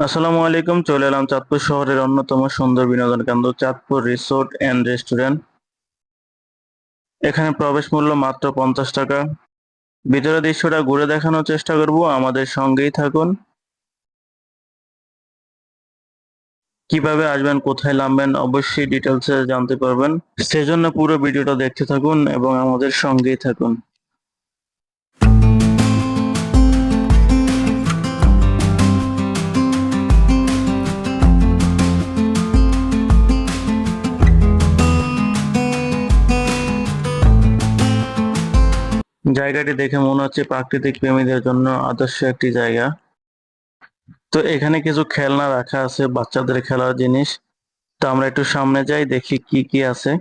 আসসালামু আলাইকুম, চলে এলাম চাঁদপুর শহরের অন্যতম সুন্দর বিনোদন কেন্দ্র, চাঁদপুর রিসোর্ট এন্ড রেস্টুরেন্ট। এখানে প্রবেশ মূল্য মাত্র পঞ্চাশ টাকা। ভিতরের দৃশ্যটা ঘুরে দেখানোর চেষ্টা করব, আমাদের সঙ্গেই থাকুন। কীভাবে আসবেন, কোথায় নামবেন, অবশ্যই ডিটেলসে জানতে পারবেন। সেজন্য পুরো ভিডিওটা দেখতে থাকুন এবং আমাদের সঙ্গেই থাকুন। জায়গাটি দেখে মনে হচ্ছে প্রাকৃতিক প্রেমীদের জন্য আদর্শ একটি জায়গা। তো এখানে কিছু খেলনা রাখা আছে, বাচ্চাদের খেলার জিনিস। তো আমরা একটু সামনে যাই, দেখি কি কি আছে।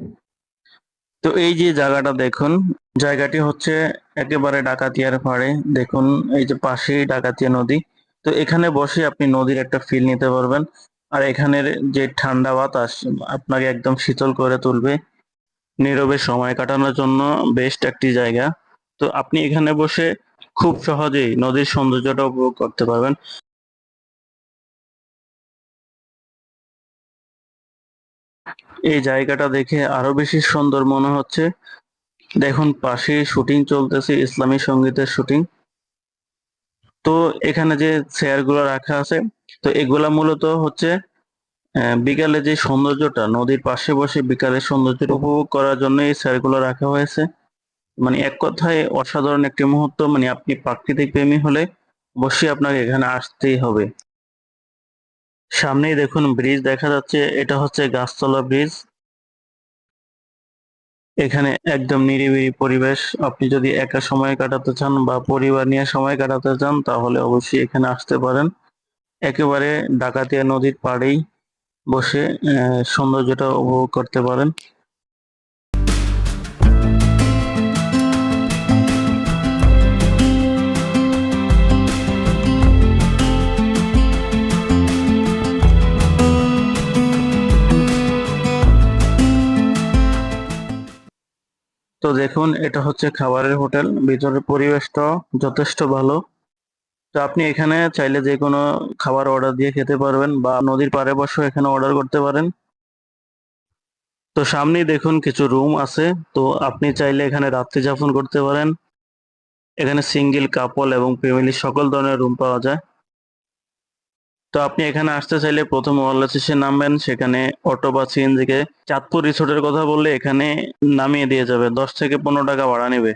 তো এই যে জায়গাটা দেখুন, জায়গাটি হচ্ছে একেবারে ডাকাতিয়ার পাড়ে। দেখুন, এই যে পাশেই ডাকাতিয়া নদী। তো এখানে বসে আপনি নদীর একটা ফিল নিতে পারবেন। আর এখানের যে ঠান্ডা বাতাস, আপনাকে একদম শীতল করে তুলবে। নীরবে সময় কাটানোর জন্য বেস্ট একটি জায়গা। তো আপনি এখানে বসে খুব সহজেই নদীর সৌন্দর্যটা উপভোগ করতে পারবেন। এই জায়গাটা দেখে আরও বেশি সুন্দর মনে হচ্ছে। দেখুন, পাশে শুটিং চলতেছে, ইসলামী সঙ্গীতের শুটিং। তো এখানে যে চেয়ারগুলো রাখা আছে, তো এগুলা মূলত হচ্ছে বিকালে যে সৌন্দর্যটা, নদীর পাশে বসে বিকালের সৌন্দর্যটা উপভোগ করার জন্য এই চেয়ারগুলো রাখা হয়েছে। মানে এক কথায় অসাধারণ একটি মুহূর্ত মানে আপনি প্রাকৃতিক প্রেমী হলে অবশ্যই আপনাকে এখানে আসতেই হবে। সামনেই দেখুন ব্রিজ দেখা যাচ্ছে, এটা হচ্ছে গাছতলা ব্রিজ এখানে একদম নিরিবিলি পরিবেশ। আপনি যদি একা সময় কাটাতে চান বা পরিবার নিয়ে সময় কাটাতে চান, তাহলে অবশ্যই এখানে আসতে পারেন। একেবারে ডাকাতিয়া নদীর পাড়েই বসে সৌন্দর্যটা উপভোগ করতে পারেন। তো দেখুন, এটা হচ্ছে খাবারের হোটেল। ভিতরের পরিবেশটা যথেষ্ট ভালো। তো আপনি এখানে চাইলে যে কোনো খাবার অর্ডার দিয়ে খেতে পারবেন বা নদীর পাড়ে বসেও এখানে অর্ডার করতে পারেন। তো সামনেই দেখুন কিছু রুম আছে। তো আপনি চাইলে এখানে রাত্রি যাপন করতে পারেন। এখানে সিঙ্গেল, কাপল এবং ফ্যামিলি সকল ধরনের রুম পাওয়া যায়। তো আপনি এখানে আসতে চাইলে প্রথম ওয়ালা শেষে নামবেন, সেখানে অটো বা সিএনজিকে চাঁদপুর রিসোর্টের কথা বললে এখানে নামিয়ে দিয়ে যাবে, দশ থেকে পনেরো টাকা ভাড়া নেবে।